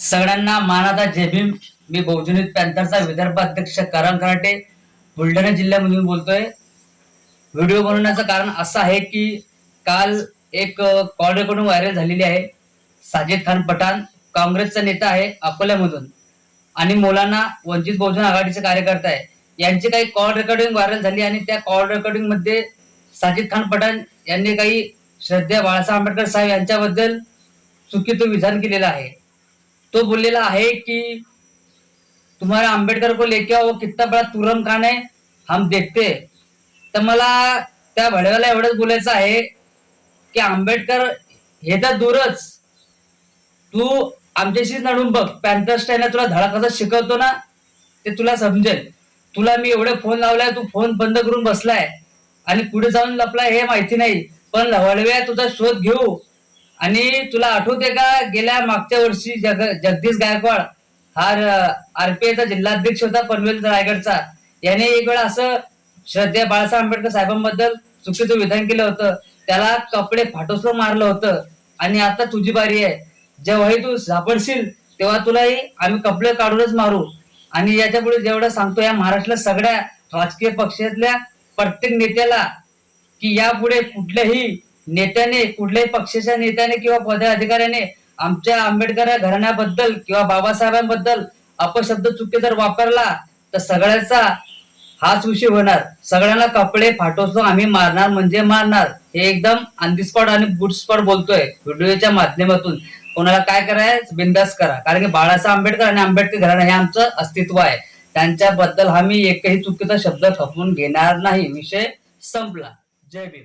सगळ्यांना मानाचा जय भीम. मी बहुजनित पॅन्थरचा विदर्भ अध्यक्ष करण कराटे बुलढाणा जिल्ह्यामधून बोलतोय. व्हिडिओ बनवण्याचं कारण असं आहे की काल एक कॉल रेकॉर्डिंग व्हायरल झालेली आहे. साजिद खान पठाण काँग्रेसचा नेता आहे अकोल्यामधून. आणि मुलांना वंचित बहुजन आघाडीचे कार्यकर्ता आहे. यांची काही कॉल रेकॉर्डिंग व्हायरल झाली आणि त्या कॉल रेकॉर्डिंगमध्ये साजिद खान पठाण यांनी काही श्रद्धेय बाळासाहेब आंबेडकर साहेब यांच्याबद्दल चुकीचं विधान केलेलं आहे. तो बोललेला आहे की तुम्हाला आंबेडकर को लेके आओ कितना बड़ा तुरम खान है हम देखते तर मला त्या भडव्याला एवढंच बोलायचं आहे की आंबेडकर हे तर दूरच. तू आमच्याशी नडून बघ पॅन्थरस्टाईन तुला धडा कसा शिकवतो ना ते तुला समजेल. तुला मी एवढे फोन लावलाय तू फोन बंद करून बसलाय आणि पुढे जाऊन लपलाय हे माहिती नाही. पण लवडव्या तुझा शोध घेऊ. आणि तुला आठवते का गेल्या मागच्या वर्षी जग जगदीश गायकवाड हा आरपीआयचा जिल्हाध्यक्ष होता पनवेल रायगडचा. याने एक वेळा असं श्रद्धा बाळासाहेब आंबेडकर साहेबांबद्दल चुकीचं विधान केलं होतं. त्याला कपडे फाटोसलं मारलं होतं. आणि आता तुझी बारी आहे. जेव्हाही तू सापडशील तेव्हा तुलाही आम्ही कपडे काढूनच मारू. आणि याच्यापुढे जेवढं सांगतो या महाराष्ट्रात सगळ्या राजकीय पक्षातल्या प्रत्येक नेत्याला की यापुढे कुठल्याही नेत्याने कुठल्याही पक्षाच्या नेत्याने किंवा पदाधिकाऱ्याने आमच्या आंबेडकर घराण्याबद्दल किंवा बाबासाहेबांबद्दल अपशब्द चुकी जर वापरला तर सगळ्याचा हाच विषय होणार. सगळ्यांना कपडे फाटोसतो आम्ही मारणार म्हणजे मारणार. हे एकदम ऑन स्पॉट आणि गुड स्पॉट बोलतोय व्हिडिओच्या माध्यमातून. कोणाला काय करायचं? बिंदास करा. कारण की बाळासाहेब आंबेडकर आणि आंबेडकर घराणं हे आमचं अस्तित्व आहे. त्यांच्याबद्दल आम्ही एकही चुकीचा शब्द खपवून घेणार नाही. विषय संपला. जय भीम.